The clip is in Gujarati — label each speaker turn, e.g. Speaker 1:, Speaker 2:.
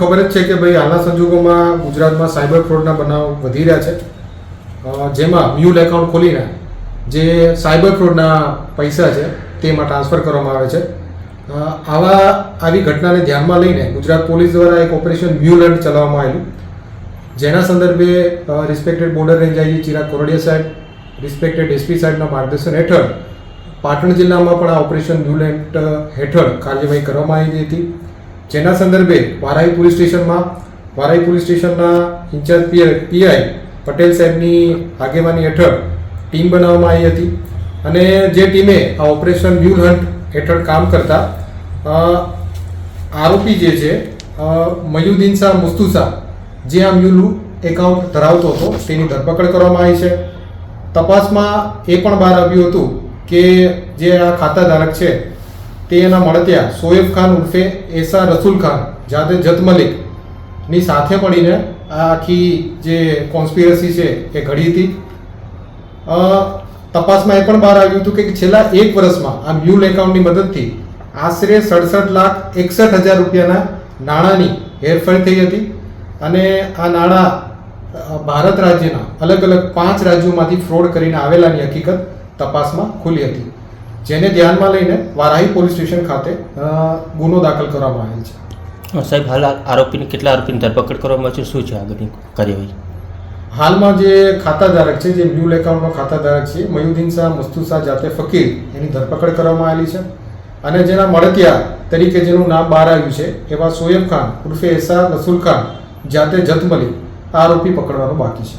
Speaker 1: ખબર જ છે કે ભાઈ હાલના સંજોગોમાં ગુજરાતમાં સાયબર ફ્રોડના બનાવ વધી રહ્યા છે. જેમાં મ્યુલ એકાઉન્ટ ખોલીને જે સાયબર ફ્રોડના પૈસા છે તેમાં ટ્રાન્સફર કરવામાં આવે છે. આવા, આવી ઘટનાને ધ્યાનમાં લઈને ગુજરાત પોલીસ દ્વારા એક ઓપરેશન મ્યુલ હન્ટ ચલાવવામાં આવ્યું જેના સંદર્ભે respected border range IG Chirag Kordiya સાહેબ રિસ્પેક્ટેડ એસપી સાહેબના માર્ગદર્શન હેઠળ પાટણ જિલ્લામાં પણ આ ઓપરેશન ન્યુલેન્ટ હેઠળ કાર્યવાહી કરવામાં આવી હતી. જેના સંદર્ભે વારાઈ પોલીસ સ્ટેશનમાં વારાઈ પોલીસ સ્ટેશનના ઇન્ચાર્જ પીઆઈ પટેલ સાહેબની આગેવાની હેઠળ ટીમ બનાવવામાં આવી હતી. અને જે ટીમે આ ઓપરેશન ન્યુલ હન્ટ હેઠળ કામ કરતા આરોપી જે છે મયુદ્દીન શાહ મુસ્તુસા જે આ મ્યુલુ એકાઉન્ટ ધરાવતો હતો, તેની ધરપકડ કરવામાં આવી છે. તપાસમાં એ પણ બહાર આવ્યું હતું કે જે આ ખાતા ધારક છે તે એના મળત્યા, સોએબ ખાન ઉર્ફે એસા રસુલ ખાન, જાતે જત મલિક, ની સાથે મળીને આ આખી જે કોન્સ્પિરસી છે એ ઘડી હતી. તપાસમાં એ પણ બહાર આવ્યું હતું કે છેલ્લા એક વર્ષમાં આ મ્યુલ એકાઉન્ટની મદદથી આશરે સડસઠ લાખ એકસઠ હજાર રૂપિયાના નાણાંની હેરફેર થઈ હતી અને આ નાણાં ભારત રાજ્યના અલગ અલગ પાંચ રાજ્યોમાંથી ફ્રોડ કરીને આવેલાની હકીકત તપાસમાં ખુલી હતી. જેને ધ્યાનમાં લઈને વારાહી પોલીસ સ્ટેશન ખાતે ગુનો દાખલ કરવામાં આવેલ છે.
Speaker 2: સાહેબ હાલ આરોપીની કેટલા આરોપીની ધરપકડ કરવામાં આવી છે શું છે આગળની કાર્યવાહી?
Speaker 1: હાલમાં જે ખાતાધારક છે જે મ્યુલ એકાઉન્ટનો ખાતાધારક છે મયુદ્દીન શાહ મસ્તુ શાહ જાતે ફકીર એની ધરપકડ કરવામાં આવેલી છે. અને જેના મળતિયા તરીકે જેનું નામ બહાર આવ્યું છે એવા સોએબ ખાન ઉર્ફે એસા રસુલ ખાન જાતે જથમલી આ આરોપી પકડવાનો બાકી છે.